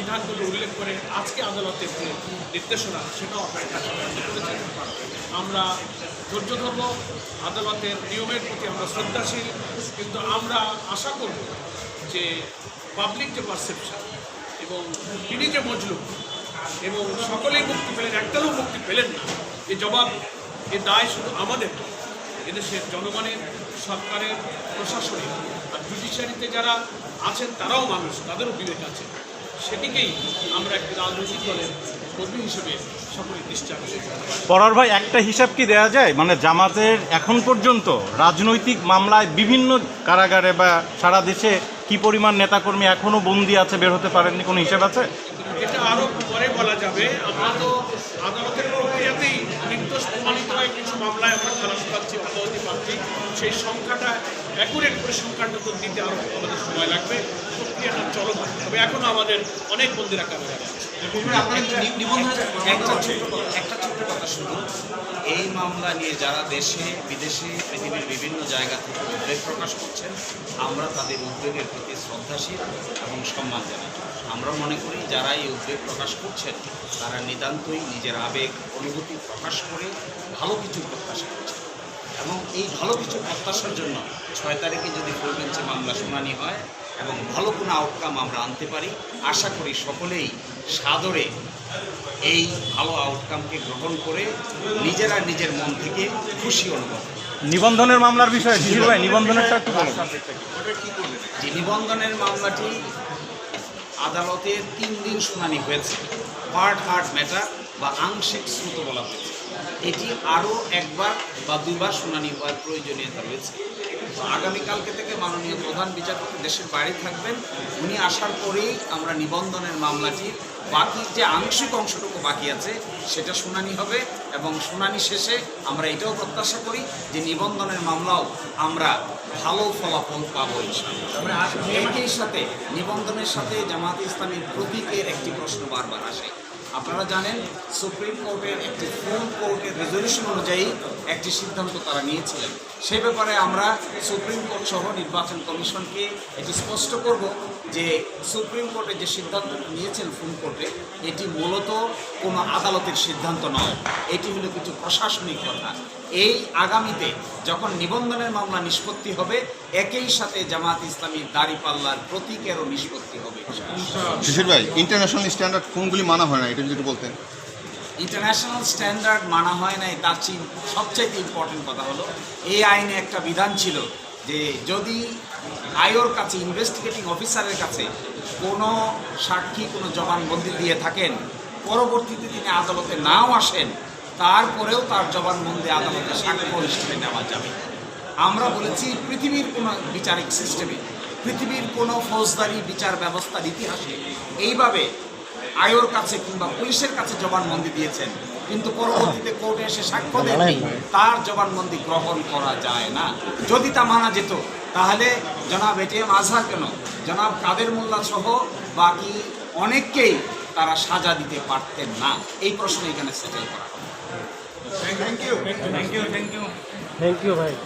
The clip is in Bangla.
বিধানগুলো উল্লেখ করে আজকে আদালতের যে নির্দেশনা, সেটাও আমরা ধৈর্য ধরব, আদালতের নিয়মের প্রতি আমরা শ্রদ্ধাশীল, কিন্তু আমরা আশা করব যে পাবলিক যে পারসেপশন এবং তিনি যে মজলুম এবং সকলেই মুক্তি পেলেন একটারও মুক্তি পেলেন না, এ জবাব, এ দায় শুধু আমাদের। এদেশের জনগণের, সরকারের, প্রশাসনের আর জুডিশিয়ারিতে যারা আছেন, তারাও মানুষ, তাদেরও বিবেক আছে সেদিকেই আমরা একটি রাজনৈতিক দলের কর্মী হিসেবে সকলের দৃষ্টি আকর্ষণ পরার ভাই একটা হিসাব কি দেওয়া যায়? মানে জামাতের এখন পর্যন্ত রাজনৈতিক মামলায় বিভিন্ন কারাগারে বা সারা দেশে কি পরিমাণ নেতাকর্মী এখনও বন্দী আছে বের হতে পারেননি কোনো হিসাব আছে? এটা আরও পরে বলা যাবে। আমরা তো আদালতের প্রক্রিয়াতেই নির্দোষ প্রমাণিত হয় কিছু মামলায় আমরা খালাস পাচ্ছি পাচ্ছি সেই সংখ্যাটা অ্যাকুরেট করে সংখ্যাটা তো দিতে আরও আমাদের সময় লাগবে। প্রক্রিয়াটা চলমান। তবে এখনও আমাদের অনেক বন্দিরা শুধু এই মামলা নিয়ে যারা দেশে বিদেশে পৃথিবীর বিভিন্ন জায়গা থেকে উদ্বেগ প্রকাশ করছেন আমরা তাদের উদ্বেগের প্রতি শ্রদ্ধাশীল এবং সম্মান জানাই। আমরা মনে করি যারা এই উদ্বেগ প্রকাশ করছেন তারা নিতান্তই নিজের আবেগ অনুভূতি প্রকাশ করে ভালো কিছু প্রত্যাশা করছেন। এবং এই ভালো কিছু প্রত্যাশার জন্য ছয় তারিখে যদি ফুল বেঞ্চে মামলা শুনানি হয় এবং ভালো কোনো আউটকাম আমরা আনতে পারি আশা করি সকলেই সাদরে এই ভালো আউটকামকে গ্রহণ করে নিজেরা নিজের মন থেকে খুশি অনুভব নিবন্ধনের মামলার বিষয়ে শিশির ভাই নিবন্ধনেরটা একটু বলুন। যে নিবন্ধনের মামলাটি আদালতে তিন দিন শুনানি হয়েছে। পার্ট হার্ট ম্যাটার বা আংশিক শ্রুত বলা হয়েছে। এটি আরও একবার বা দুবার শুনানি হওয়ার প্রয়োজনীয়তা রয়েছে। আগামীকালকে থেকে মাননীয় প্রধান বিচারপতি দেশের বাইরে থাকবেন। উনি আসার পরেই আমরা নিবন্ধনের মামলাটি, বাকি যে আংশিক অংশটুকু বাকি আছে, সেটা শুনানি হবে এবং শুনানি শেষে আমরা এটাও প্রত্যাশা করি যে নিবন্ধনের মামলাও আমরা ভালো ফলাফল পাবো একই সাথে নিবন্ধনের সাথে জামাত ইসলামীর প্রতীকের একটি প্রশ্ন বারবার আসে। আপনারা জানেন, সুপ্রিম কোর্টের একটি ফুল কোর্টের রেজলিউশন অনুযায়ী একটি সিদ্ধান্ত তারা নিয়েছিলেন। সে ব্যাপারে আমরা সুপ্রিম কোর্ট সহ নির্বাচন কমিশনকে এটি স্পষ্ট করব যে সুপ্রিম কোর্টে যে সিদ্ধান্ত নিয়েছেন ফুল কোর্টে এটি মূলত কোনো আদালতের সিদ্ধান্ত নয়। এটি হলো কিছু প্রশাসনিক কথা। এই আগামীতে যখন নিবন্ধনের মামলা নিষ্পত্তি হবে একই সাথে জামাত ইসলামীর দাড়িপাল্লার প্রতীকেরও নিষ্পত্তি হবে। শিশির ভাই ইন্টারন্যাশনাল স্ট্যান্ডার্ড কোনগুলি মানা হয় না এটা যদি বলতেন। ইন্টারন্যাশনাল স্ট্যান্ডার্ড মানা হয় নাই তার চেয়ে সবচাইতে ইম্পর্টেন্ট কথা হলো এই আইনে একটা বিধান ছিল যে যদি আয়োর কাছে ইনভেস্টিগেটিং অফিসারের কাছে কোনো সাক্ষী কোনো জবানবন্দি দিয়ে থাকেন পরবর্তীতে তিনি আদালতে নাও আসেন তারপরেও তার জবানবন্দি আদালতে সাক্ষ্য হিসেবে নেওয়া যাবে। আমরা বলেছি, পৃথিবীর কোনো বিচারিক সিস্টেমে, পৃথিবীর কোনো ফৌজদারি বিচার ব্যবস্থার ইতিহাসে এইভাবে আয়োর কাছে কিংবা পুলিশের কাছে জবানবন্দি দিয়েছেন। কিন্তু পরবর্তীতে কোর্টে এসে সাক্ষ্য দেননি, তার জবানবন্দি গ্রহণ করা যায় না। যদি তা মানা যেত, তাহলে জনাব এটিএম আজহার কেন, জনাব কাদের মোল্লা সহ বাকি অনেককেই তারা সাজা দিতে পারতেন না। এই প্রশ্ন এখানে সেটেল করা thank you thank you thank you thank you ભાઈ